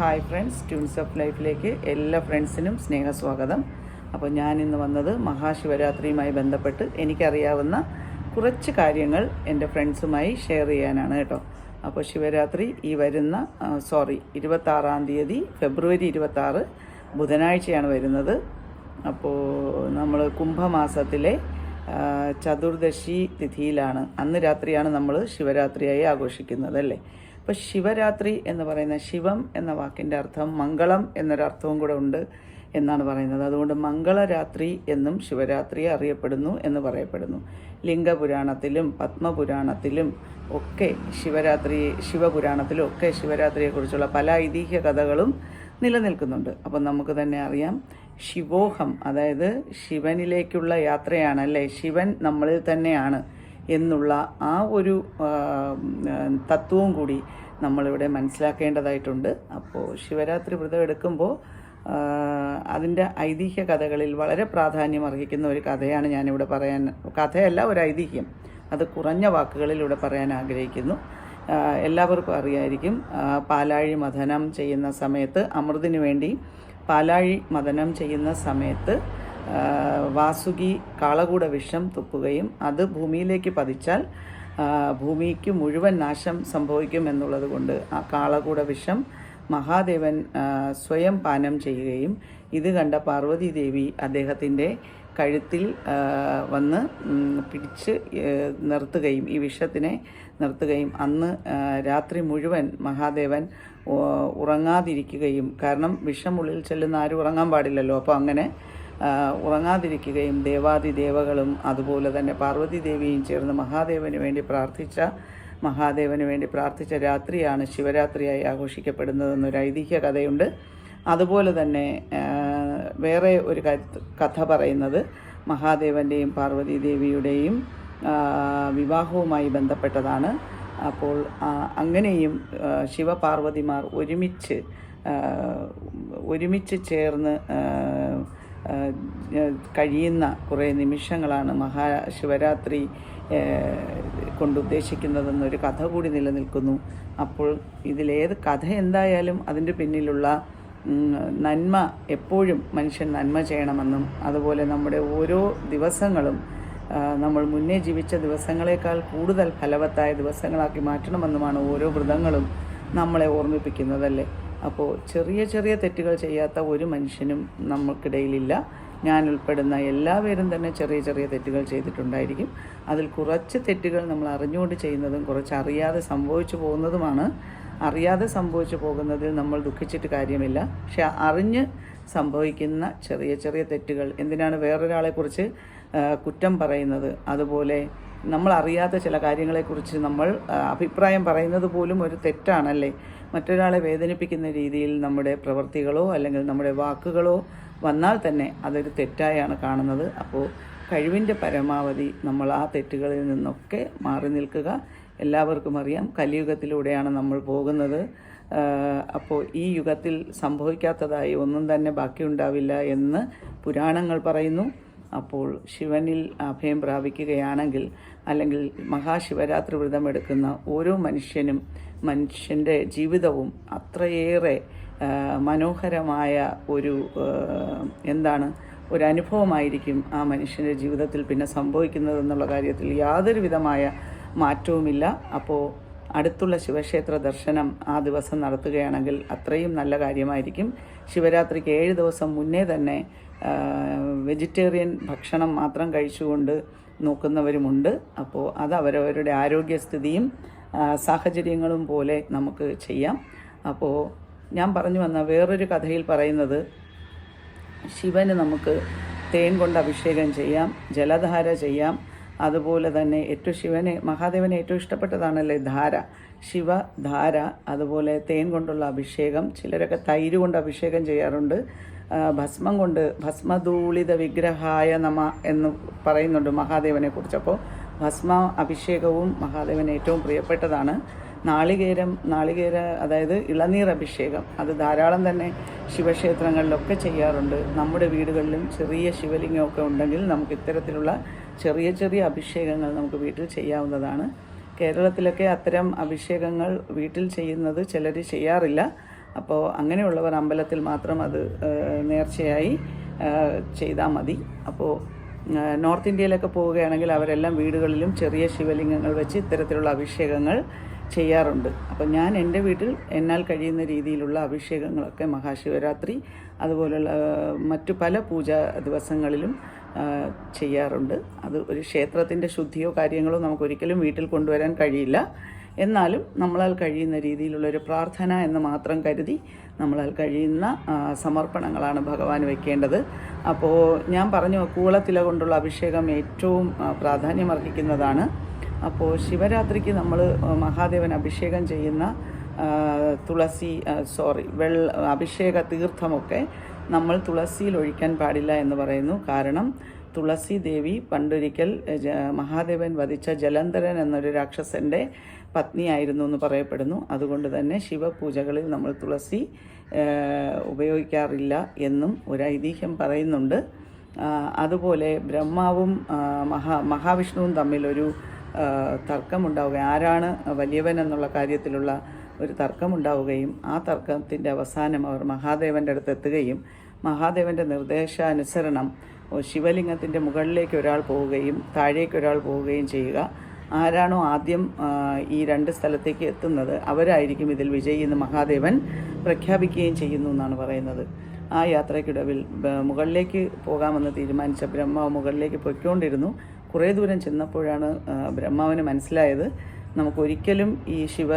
Hi friends tunes of ലൈഫിലേക്ക് എല്ലാ ഫ്രണ്ട്സിനും സ്നേഹസ്വാഗതം. അപ്പോൾ ഞാൻ ഇന്ന് വന്നത് മഹാശിവരാത്രിയുമായി ബന്ധപ്പെട്ട് എനിക്കറിയാവുന്ന കുറച്ച് കാര്യങ്ങൾ എന്റെ ഫ്രണ്ട്സുമായി ഷെയർ ചെയ്യാനാണ് കേട്ടോ. അപ്പോൾ ശിവരാത്രി ഈ വരുന്ന സോറി ഇരുപത്താറാം തീയതി ഫെബ്രുവരി ഇരുപത്താറ് ബുധനാഴ്ചയാണ് വരുന്നത്. അപ്പോൾ നമ്മൾ കുംഭമാസത്തിലെ ചതുർദശി തിഥിയിലാണ്. അന്ന് രാത്രിയാണ് നമ്മൾ ശിവരാത്രിയായി ആഘോഷിക്കുന്നത് അല്ലേ അപ്പോൾ ശിവരാത്രി എന്ന് പറയുന്ന ശിവം എന്ന വാക്കിന്റെ അർത്ഥം മംഗളം എന്നൊരർത്ഥവും കൂടെ ഉണ്ട് എന്നാണ് പറയുന്നത്. അതുകൊണ്ട് മംഗളരാത്രി എന്നും ശിവരാത്രി അറിയപ്പെടുന്നു എന്ന് പറയപ്പെടുന്നു. ലിംഗപുരാണത്തിലും പത്മപുരാണത്തിലും ഒക്കെ ശിവരാത്രി ശിവപുരാണത്തിലും ഒക്കെ ശിവരാത്രിയെക്കുറിച്ചുള്ള പല ഐതിഹ്യ കഥകളും നിലനിൽക്കുന്നുണ്ട്. അപ്പം നമുക്ക് തന്നെ അറിയാം ശിവോഹം അതായത് ശിവനിലേക്കുള്ള യാത്രയാണ് അല്ലേ? ശിവൻ നമ്മളിൽ തന്നെയാണ്. എന്നുള്ള ആ ഒരു തത്വവും കൂടി നമ്മളിവിടെ മനസ്സിലാക്കേണ്ടതായിട്ടുണ്ട്. അപ്പോൾ ശിവരാത്രി വ്രതം എടുക്കുമ്പോൾ അതിന്റെ ഐതിഹ്യ കഥകളിൽ വളരെ പ്രാധാന്യം അർഹിക്കുന്ന ഒരു കഥയാണ് ഞാനിവിടെ പറയാൻ കഥയല്ല ഒരു ഐതിഹ്യം. അത് കുറഞ്ഞ വാക്കുകളിലൂടെ പറയാൻ ആഗ്രഹിക്കുന്നു. എല്ലാവർക്കും അറിയായിരിക്കും പാലാഴി മഥനം ചെയ്യുന്ന സമയത്ത് അമൃതിനു വേണ്ടി പാലാഴി മഥനം ചെയ്യുന്ന സമയത്ത് വാസുകി കാളകൂട വിഷം തുപ്പുകയും അത് ഭൂമിയിലേക്ക് പതിച്ചാൽ ഭൂമിക്ക് മുഴുവൻ നാശം സംഭവിക്കും എന്നുള്ളത് കൊണ്ട് ആ കാളകൂട വിഷം മഹാദേവൻ സ്വയം പാനം ചെയ്യുകയും ഇത് കണ്ട പാർവതി ദേവി അദ്ദേഹത്തിന്റെ കഴുത്തിൽ വന്ന് പിടിച്ച് നിർത്തുകയും ഈ വിഷത്തിനെ നിർത്തുകയും അന്ന് രാത്രി മുഴുവൻ മഹാദേവൻ ഉറങ്ങാതിരിക്കുകയും കാരണം വിഷം ഉള്ളിൽ ചെല്ലുന്ന ആരും ഉറങ്ങാൻ പാടില്ലല്ലോ. അപ്പോൾ അങ്ങനെ ഉറങ്ങാതിരിക്കുകയും ദേവാദി ദേവകളും അതുപോലെ തന്നെ പാർവതി ദേവിയും ചേർന്ന് മഹാദേവന് വേണ്ടി പ്രാർത്ഥിച്ച മഹാദേവന് വേണ്ടി പ്രാർത്ഥിച്ച രാത്രിയാണ് ശിവരാത്രിയായി ആഘോഷിക്കപ്പെടുന്നതെന്നൊരു ഐതിഹ്യ കഥയുണ്ട്. അതുപോലെ തന്നെ വേറെ ഒരു കഥ- പറയുന്നത് മഹാദേവന്റെയും പാർവതി ദേവിയുടെയും വിവാഹവുമായി ബന്ധപ്പെട്ടതാണ്. അപ്പോൾ അങ്ങനെയും ശിവപാർവതിമാർ ഒരുമിച്ച് ഒരുമിച്ച് ചേർന്ന് കഴിയുന്ന കുറേ നിമിഷങ്ങളാണ് മഹാശിവരാത്രി കൊണ്ട് ഉദ്ദേശിക്കുന്നതെന്നൊരു കഥ കൂടി നിലനിൽക്കുന്നു. അപ്പോൾ ഇതിലേത് കഥ എന്തായാലും അതിന്റെ പിന്നിലുള്ള നന്മ എപ്പോഴും മനുഷ്യൻ നന്മ ചെയ്യണമെന്നും അതുപോലെ നമ്മുടെ ഓരോ ദിവസങ്ങളും നമ്മൾ മുന്നേ ജീവിച്ച ദിവസങ്ങളെക്കാൾ കൂടുതൽ ഫലവത്തായ ദിവസങ്ങളാക്കി മാറ്റണമെന്നുമാണ് ഓരോ വ്രതങ്ങളും നമ്മളെ ഓർമ്മിപ്പിക്കുന്നതല്ലേ? അപ്പോൾ ചെറിയ ചെറിയ തെറ്റുകൾ ചെയ്യാത്ത ഒരു മനുഷ്യനും നമ്മൾക്കിടയിലില്ല. ഞാൻ ഉൾപ്പെടുന്ന എല്ലാവരും തന്നെ ചെറിയ ചെറിയ തെറ്റുകൾ ചെയ്തിട്ടുണ്ടായിരിക്കും. അതിൽ കുറച്ച് തെറ്റുകൾ നമ്മൾ അറിഞ്ഞുകൊണ്ട് ചെയ്യുന്നതും കുറച്ച് അറിയാതെ സംഭവിച്ചു പോകുന്നതുമാണ്. അറിയാതെ സംഭവിച്ചു പോകുന്നതിൽ നമ്മൾ ദുഃഖിച്ചിട്ട് കാര്യമില്ല. പക്ഷെ അറിഞ്ഞ് സംഭവിക്കുന്ന ചെറിയ ചെറിയ തെറ്റുകൾ എന്തിനാണ് വേറൊരാളെക്കുറിച്ച് കുറ്റം പറയുന്നത്? അതുപോലെ നമ്മൾ അറിയാത്ത ചില കാര്യങ്ങളെക്കുറിച്ച് നമ്മൾ അഭിപ്രായം പറയുന്നത് പോലും ഒരു തെറ്റാണല്ലേ? മറ്റൊരാളെ വേദനിപ്പിക്കുന്ന രീതിയിൽ നമ്മുടെ പ്രവൃത്തികളോ അല്ലെങ്കിൽ നമ്മുടെ വാക്കുകളോ വന്നാൽ തന്നെ അതൊരു തെറ്റായാണ് കാണുന്നത്. അപ്പോൾ കഴിവിന്റെ പരമാവധി നമ്മൾ ആ തെറ്റുകളിൽ നിന്നൊക്കെ മാറി നിൽക്കുക. എല്ലാവർക്കും അറിയാം കലിയുഗത്തിലൂടെയാണ് നമ്മൾ പോകുന്നത്. അപ്പോൾ ഈ യുഗത്തിൽ സംഭവിക്കാത്തതായി ഒന്നും തന്നെ ബാക്കിയുണ്ടാവില്ല എന്ന് പുരാണങ്ങൾ പറയുന്നു. അപ്പോൾ ശിവനിൽ അഭയം പ്രാപിക്കുകയാണെങ്കിൽ അല്ലെങ്കിൽ മഹാശിവരാത്രി വ്രതം എടുക്കുന്ന ഓരോ മനുഷ്യനും മനുഷ്യന്റെ ജീവിതവും അത്രയേറെ മനോഹരമായ ഒരു എന്താണ് ഒരു അനുഭവമായിരിക്കും ആ മനുഷ്യന്റെ ജീവിതത്തിൽ പിന്നെ സംഭവിക്കുന്നതെന്നുള്ള കാര്യത്തിൽ യാതൊരു വിധമായ മാറ്റവുമില്ല. അപ്പോൾ അടുത്തുള്ള ശിവക്ഷേത്ര ദർശനം ആ ദിവസം നടത്തുകയാണെങ്കിൽ അത്രയും നല്ല കാര്യമായിരിക്കും. ശിവരാത്രിക്ക് ഏഴ് ദിവസം മുന്നേ തന്നെ വെജിറ്റേറിയൻ ഭക്ഷണം മാത്രം കഴിച്ചുകൊണ്ട് നോക്കുന്നവരുമുണ്ട്. അപ്പോൾ അത് അവരവരുടെ ആരോഗ്യസ്ഥിതിയും സാഹചര്യങ്ങളും പോലെ നമുക്ക് ചെയ്യാം. അപ്പോൾ ഞാൻ പറഞ്ഞു വന്ന വേറൊരു കഥയിൽ പറയുന്നത് ശിവന് നമുക്ക് തേൻ കൊണ്ട് അഭിഷേകം ചെയ്യാം ജലധാര ചെയ്യാം അതുപോലെ തന്നെ ഏറ്റവും ശിവനെ മഹാദേവന് ഏറ്റവും ഇഷ്ടപ്പെട്ടതാണല്ലേ ധാര. ശിവധാര അതുപോലെ തേൻ കൊണ്ടുള്ള അഭിഷേകം ചിലരൊക്കെ തൈര് കൊണ്ട് അഭിഷേകം ചെയ്യാറുണ്ട്. ഭസ്മം കൊണ്ട് ഭസ്മധൂളിത വിഗ്രഹായ നമ എന്ന് പറയുന്നുണ്ട് മഹാദേവനെ കുറിച്ച്. അപ്പോൾ ഭസ്മ അഭിഷേകവും മഹാദേവന് ഏറ്റവും പ്രിയപ്പെട്ടതാണ്. നാളികേരം നാളികേര അതായത് ഇളനീർ അഭിഷേകം അത് ധാരാളം തന്നെ ശിവക്ഷേത്രങ്ങളിലൊക്കെ ചെയ്യാറുണ്ട്. നമ്മുടെ വീടുകളിലും ചെറിയ ശിവലിംഗമൊക്കെ ഉണ്ടെങ്കിൽ നമുക്ക് ഇത്തരത്തിലുള്ള ചെറിയ ചെറിയ അഭിഷേകങ്ങൾ നമുക്ക് വീട്ടിൽ ചെയ്യാവുന്നതാണ്. കേരളത്തിലൊക്കെ അത്തരം അഭിഷേകങ്ങൾ വീട്ടിൽ ചെയ്യുന്നത് ചിലർ ചെയ്യാറില്ല. അപ്പോൾ അങ്ങനെയുള്ളവർ അമ്പലത്തിൽ മാത്രം അത് നേർച്ചയായി ചെയ്താൽ മതി. അപ്പോൾ നോർത്ത് ഇന്ത്യയിലൊക്കെ പോവുകയാണെങ്കിൽ അവരെല്ലാം വീടുകളിലും ചെറിയ ശിവലിംഗങ്ങൾ വെച്ച് ഇത്തരത്തിലുള്ള അഭിഷേകങ്ങൾ ചെയ്യാറുണ്ട്. അപ്പോൾ ഞാൻ എന്റെ വീട്ടിൽ എന്നാൽ കഴിയുന്ന രീതിയിലുള്ള അഭിഷേകങ്ങളൊക്കെ മഹാശിവരാത്രി അതുപോലുള്ള മറ്റു പല പൂജാ ദിവസങ്ങളിലും ചെയ്യാറുണ്ട്. അത് ഒരു ക്ഷേത്രത്തിന്റെ ശുദ്ധിയോ കാര്യങ്ങളോ നമുക്കൊരിക്കലും വീട്ടിൽ കൊണ്ടുവരാൻ കഴിയില്ല. എന്നാലും നമ്മളാൽ കഴിയുന്ന രീതിയിലുള്ള ഒരു പ്രാർത്ഥന എന്ന് മാത്രം കരുതി നമ്മളാൽ കഴിയുന്ന സമർപ്പണങ്ങളാണ് ഭഗവാൻ വെക്കേണ്ടത്. അപ്പോൾ ഞാൻ പറഞ്ഞു കൂളത്തില കൊണ്ടുള്ള അഭിഷേകം ഏറ്റവും പ്രാധാന്യമർഹിക്കുന്നതാണ്. അപ്പോൾ ശിവരാത്രിക്ക് നമ്മൾ മഹാദേവൻ അഭിഷേകം ചെയ്യുന്ന തുളസി സോറി വെള്ള അഭിഷേക തീർത്ഥമൊക്കെ നമ്മൾ തുളസിയിൽ ഒഴിക്കാൻ പാടില്ല എന്ന് പറയുന്നു. കാരണം തുളസി ദേവി പണ്ടൊരിക്കൽ മഹാദേവൻ വധിച്ച ജലന്ധരൻ എന്നൊരു രാക്ഷസന്റെ പത്നിയായിരുന്നു എന്ന് പറയപ്പെടുന്നു. അതുകൊണ്ട് തന്നെ ശിവപൂജകളിൽ നമ്മൾ തുളസി ഉപയോഗിക്കാറില്ല എന്നും ഒരു ഐതിഹ്യം പറയുന്നുണ്ട്. അതുപോലെ ബ്രഹ്മാവും മഹാ മഹാവിഷ്ണുവും തമ്മിലൊരു തർക്കമുണ്ടാവുക ആരാണ് വലിയവൻ എന്നുള്ള കാര്യത്തിലുള്ള ഒരു തർക്കമുണ്ടാവുകയും ആ തർക്കത്തിന്റെ അവസാനം അവർ മഹാദേവന്റെ അടുത്ത് എത്തുകയും മഹാദേവന്റെ നിർദ്ദേശാനുസരണം ശിവലിംഗത്തിന്റെ മുകളിലേക്ക് ഒരാൾ പോവുകയും താഴേക്ക് ഒരാൾ പോവുകയും ചെയ്യുക. ആരാണോ ആദ്യം ഈ രണ്ട് സ്ഥലത്തേക്ക് എത്തുന്നത് അവരായിരിക്കും ഇതിൽ വിജയി എന്ന് മഹാദേവൻ പ്രഖ്യാപിക്കുകയും ചെയ്യുന്നു എന്നാണ് പറയുന്നത്. ആ യാത്രയ്ക്കിടവിൽ മുകളിലേക്ക് പോകാമെന്ന് തീരുമാനിച്ച ബ്രഹ്മാവ് മുകളിലേക്ക് പൊയ്ക്കൊണ്ടിരുന്നു. കുറേ ദൂരം ചെന്നപ്പോഴാണ് ബ്രഹ്മാവിന് മനസ്സിലായത് നമുക്കൊരിക്കലും ഈ ശിവ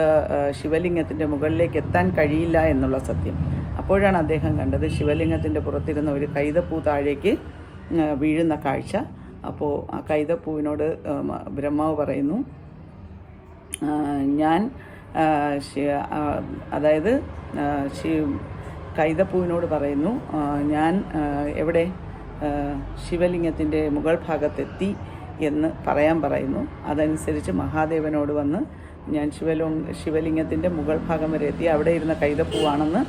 ശിവലിംഗത്തിന്റെ മുകളിലേക്ക് എത്താൻ കഴിയില്ല എന്നുള്ള സത്യം. അപ്പോഴാണ് അദ്ദേഹം കണ്ടത്. ശിവലിംഗത്തിന്റെ പുറത്തിരുന്ന ഒരു കൈതപ്പൂ താഴേക്ക് വീഴുന്ന കാഴ്ച. അപ്പോൾ ആ കൈതപ്പൂവിനോട് ബ്രഹ്മാവ് പറയുന്നു ഞാൻ അതായത് കൈതപ്പൂവിനോട് പറയുന്നു ഞാൻ എവിടെ ശിവലിംഗത്തിന്റെ മുകൾ ഭാഗത്തെത്തി എന്ന് പറയാൻ പറയുന്നു. അതനുസരിച്ച് മഹാദേവനോട് വന്ന് ഞാൻ ശിവലോ ശിവലിംഗത്തിന്റെ മുകൾ ഭാഗം വരെ എത്തി. അവിടെ ഇരുന്ന കൈതപ്പൂവാണെന്ന്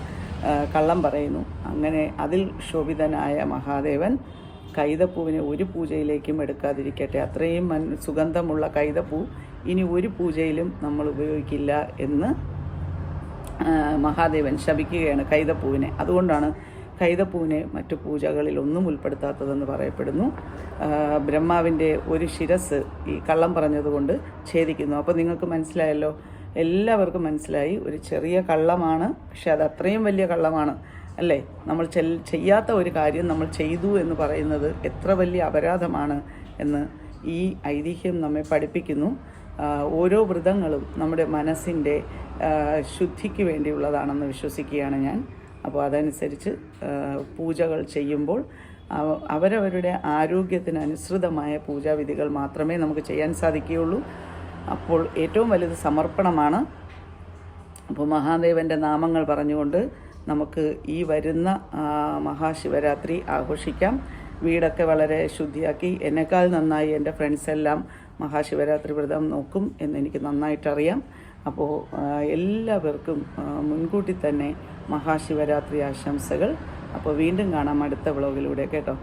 കള്ളം പറയുന്നു. അങ്ങനെ അതിൽ ശോഭിതനായ മഹാദേവൻ കൈതപ്പൂവിനെ ഒരു പൂജയിലേക്കും എടുക്കാതിരിക്കട്ടെ. അത്രയും മൻ സുഗന്ധമുള്ള കൈതപ്പൂ ഇനി ഒരു പൂജയിലും നമ്മൾ ഉപയോഗിക്കില്ല എന്ന് മഹാദേവൻ ശപിക്കുകയാണ് കൈതപ്പൂവിനെ. അതുകൊണ്ടാണ് കൈതപ്പൂവിനെ മറ്റു പൂജകളിൽ ഒന്നും ഉൾപ്പെടുത്താത്തതെന്ന് പറയപ്പെടുന്നു. ബ്രഹ്മാവിന്റെ ഒരു ശിരസ് ഈ കള്ളം പറഞ്ഞതുകൊണ്ട് ഛേദിക്കുന്നു. അപ്പോൾ നിങ്ങൾക്ക് മനസ്സിലായല്ലോ എല്ലാവർക്കും മനസ്സിലായി. ഒരു ചെറിയ കള്ളമാണ് പക്ഷെ അത് അത്രയും വലിയ കള്ളമാണ്. അല്ലേ? നമ്മൾ ചെയ്യാത്ത ഒരു കാര്യം നമ്മൾ ചെയ്തു എന്ന് പറയുന്നത് എത്ര വലിയ അപരാധമാണ് എന്ന് ഈ ഐതിഹ്യം നമ്മെ പഠിപ്പിക്കുന്നു. ഓരോ വ്രതങ്ങളും നമ്മുടെ മനസ്സിന്റെ ശുദ്ധിക്ക് വേണ്ടിയുള്ളതാണെന്ന് വിശ്വസിക്കുകയാണ് ഞാൻ. അപ്പോൾ അതനുസരിച്ച് പൂജകൾ ചെയ്യുമ്പോൾ അവ- അവരവരുടെ ആരോഗ്യത്തിനനുസൃതമായ പൂജാവിധികൾ മാത്രമേ നമുക്ക് ചെയ്യാൻ സാധിക്കുകയുള്ളൂ. അപ്പോൾ ഏറ്റവും വലുത് സമർപ്പണമാണ്. അപ്പോൾ മഹാദേവന്റെ നാമങ്ങൾ പറഞ്ഞുകൊണ്ട് നമുക്ക് ഈ വരുന്ന മഹാശിവരാത്രി ആഘോഷിക്കാം. വീടൊക്കെ വളരെ ശുദ്ധിയാക്കി. എന്നെക്കാൾ നന്നായി എന്റെ ഫ്രണ്ട്സ് എല്ലാം മഹാശിവരാത്രി വ്രതം നോക്കും എന്നെനിക്ക് നന്നായിട്ടറിയാം. അപ്പോൾ എല്ലാവർക്കും മുൻകൂട്ടി തന്നെ മഹാശിവരാത്രി ആശംസകൾ. അപ്പോൾ വീണ്ടും കാണാം അടുത്ത വ്ളോഗിലൂടെ കേട്ടോ.